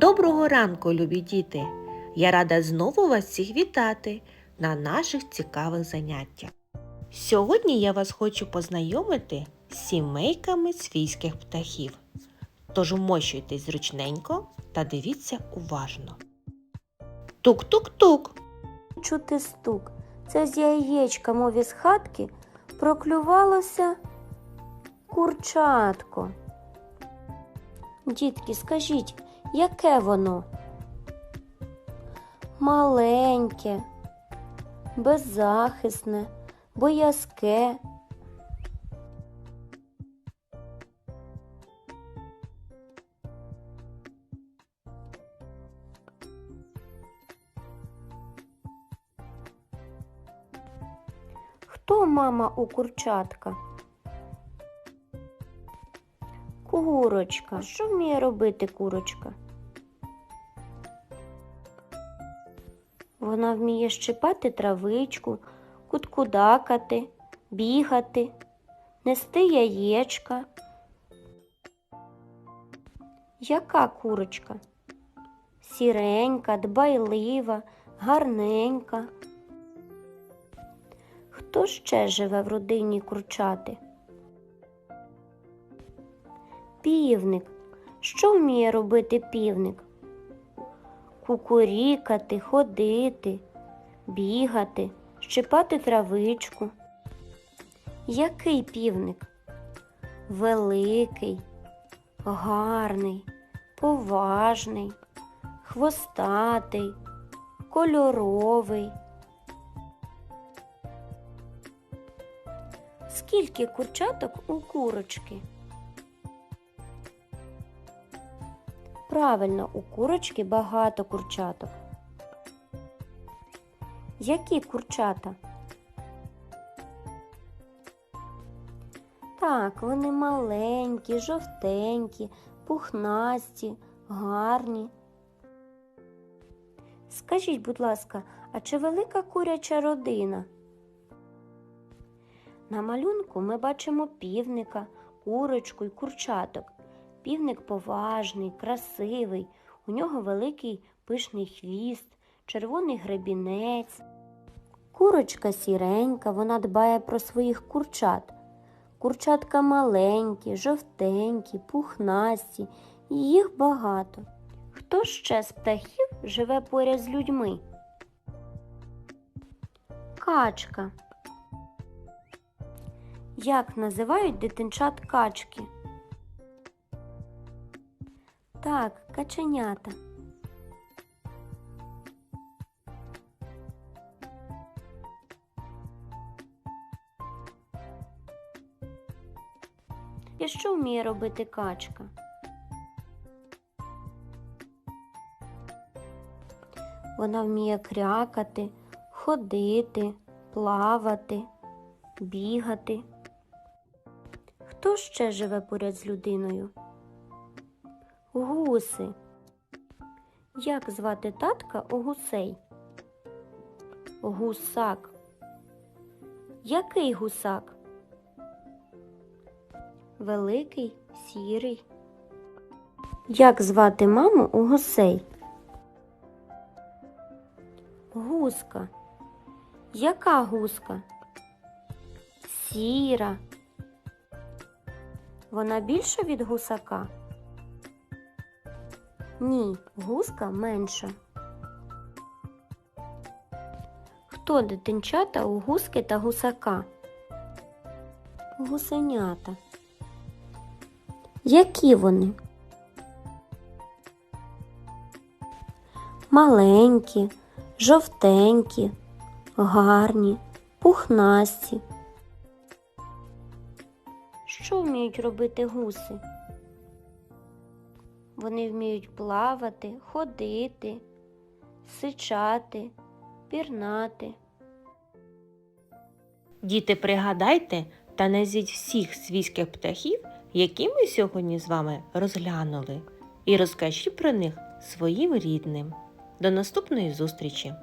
Доброго ранку, любі діти! Я рада знову вас всіх вітати на наших цікавих заняттях. Сьогодні я вас хочу познайомити з сімейками свійських птахів. Тож вмощуйтесь зручненько та дивіться уважно. Тук-тук-тук. чути стук. Це з яєчка, мов із хатки, проклювалося курчатко. Дітки, скажіть, яке воно? Маленьке, беззахисне, боязке. Хто мама у курчатка? Курочка. Що вміє робити курочка? Вона вміє щипати травичку, куткудакати, бігати, нести яєчка. Яка курочка? Сіренька, дбайлива, гарненька. Хто ще живе в родині курчати? Півник. Що вміє робити півник? Кукурікати, ходити, бігати, щипати травичку. Який півник? Великий, гарний, поважний, хвостатий, кольоровий. Скільки курчаток у курочки? Правильно, у курочки багато курчаток. Які курчата? Так, вони маленькі, жовтенькі, пухнасті, гарні. Скажіть, будь ласка, а чи велика куряча родина? На малюнку ми бачимо півника, курочку і курчаток. Півник поважний, красивий, у нього великий пишний хвіст, червоний гребінець. Курочка сіренька, вона дбає про своїх курчат. Курчатка маленькі, жовтенькі, пухнасті, їх багато. Хто ще з птахів живе поряд з людьми? Качка. Як називають дитинчат качки? Так, каченята. І що вміє робити качка? Вона вміє крякати, ходити, плавати, бігати. Хто ще живе поряд з людиною? Гуси. Як звати татка у гусей? Гусак. Який гусак? Великий, сірий. Як звати маму у гусей? Гуска. Яка гуска? Сіра. Вона більша від гусака? Ні, гуска менша. Хто дитинчата у гуски та гусака? Гусенята. Які вони? Маленькі, жовтенькі, гарні, пухнасті. Що вміють робити гуси? Вони вміють плавати, ходити, сичати, пірнати. Діти, пригадайте та назвіть всіх свійських птахів, які ми сьогодні з вами розглянули, і розкажіть про них своїм рідним. До наступної зустрічі!